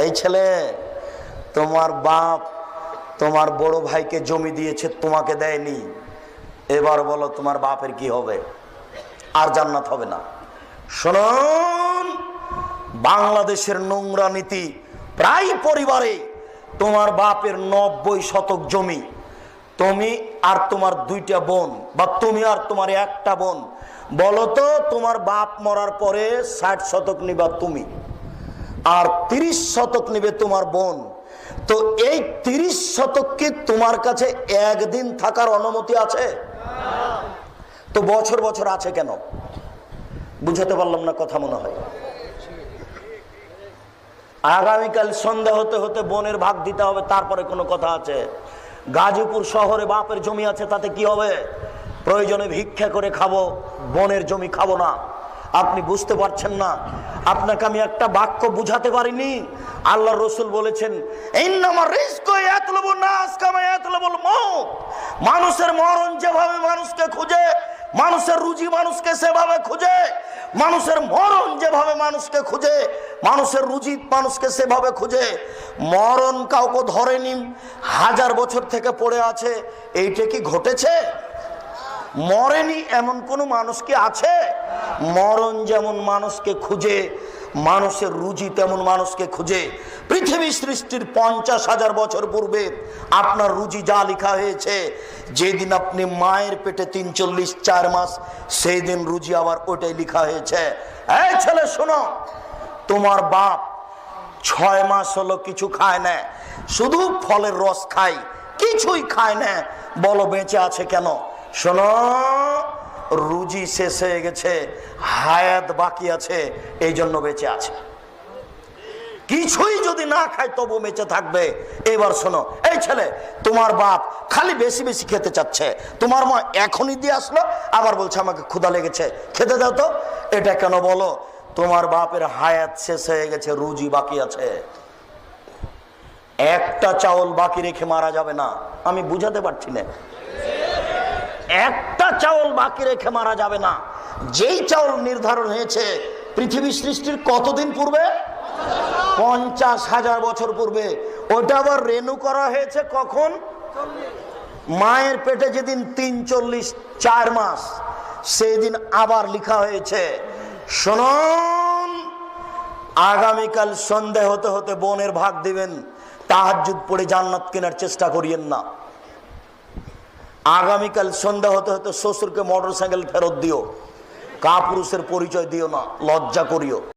এই ছেলে, তোমার বাপ তোমার বড় ভাইকে জমি দিয়েছে, তোমাকে দেয়নি। এবার বলো তোমার বাপের কি হবে? আর জান্নাত হবে না। শুনুন, বাংলাদেশের নোংরা নীতি প্রায় পরিবারে তোমার বাপের নব্বই শতক জমি। তুমি আর তোমার দুইটা বোন বা তুমি আর তোমার একটা বোন। বলো তো, তোমার বাপ মরার পরে ষাট শতক নিবা তুমি? আর তিরিশ শতক নিবে তোমার বোন। তো এই তিরিশ শতক কি তোমার কাছে একদিন থাকার অনুমতি আছে? তো বছর বছর আছে কেন? বুঝাতে পারলাম না কথা মনে হয়। আগামীকাল সন্ধ্যা হতে হতে বোনের ভাগ দিতে হবে, তারপরে কোনো কথা আছে। গাজীপুর শহরে বাপের জমি আছে, তাতে কি হবে? প্রয়োজনে ভিক্ষা করে খাব, বনের জমি খাব না। আপনি বুঝতে পারছেন না। আপনাকে আমি একটা বাক্য বুঝাতে পারিনি। আল্লাহ রসুল বলেছেন। মানুষের মরণ যেভাবে মানুষকে খুঁজে, মানুষের রুজি মানুষকে সেভাবে খুঁজে, মানুষের মরণ যেভাবে মানুষকে খুঁজে, মানুষের রুজি মানুষকে সেভাবে খুঁজে। মরণ কাউকে ধরেনি, হাজার বছর থেকে পড়ে আছে, এইটা কি ঘটেছে? মরেনি এমন কোনো মানুষ কি আছে? মরণ যেমন মানুষকে খুঁজে, মানুষের রুজি তেমন মানুষকে খুঁজে। পৃথিবী সৃষ্টির পঞ্চাশ হাজার বছর পূর্বে আপনার রুজি যা লেখা হয়েছে, যেদিন আপনি মায়ের পেটে তিন চল্লিশ চার মাস সেই দিন রুজি আবার ওটাই লেখা হয়েছে। এই ছেলে, শোনো, তোমার বাপ ছয় মাস হলো কিছু খায় না, শুধু ফলের রস খায়, কিছুই খায় না। বলো, বেঁচে আছে কেন? শোনো, রুজি শেষ হয়ে গেছে, হায়াত বাকি আছে এই জন্য বেঁচে আছে। কিছুই যদি না খায় তবু বেঁচে থাকবে। এবার শোনো, এই ছেলে, তোমার বাপ খালি বেশি বেশি খেতে চাচ্ছে। তোমার মা এখনই দিয়ে আসলো, আবার বলছে, আমাকে ক্ষুধা লেগেছে, খেতে দাও তো। এটা কেন বলো? তোমার বাপের হায়াত শেষ হয়ে গেছে, রুজি বাকি আছে। একটা চাউল বাকি রেখে মারা যাবে না। আমি বুঝাতে পারছি না। একটা চাউল বাকি রেখে মারা যাবে না। যেই চাউল নির্ধারণ হয়েছে পৃথিবী সৃষ্টির কতদিন পূর্বে? পঞ্চাশ হাজার বছর পূর্বে। ওটা আবার রেনু করা হয়েছে কখন? মায়ের পেটে যেদিন তিন চল্লিশ চার মাস সেই দিন আবার লিখা হয়েছে, শুনুন, আগামীকাল সন্ধে হতে হতে বোনের ভাগ দিবেন। তাহাজুদ পড়ে জান্নাত কেনার চেষ্টা করিয়েন না। আগামীকাল সন্ধ্যা হতে হতে শ্বশুরকে মোটর সাইকেল ফেরত দিও। কাপুরুষের পরিচয় দিও না, লজ্জা করিও।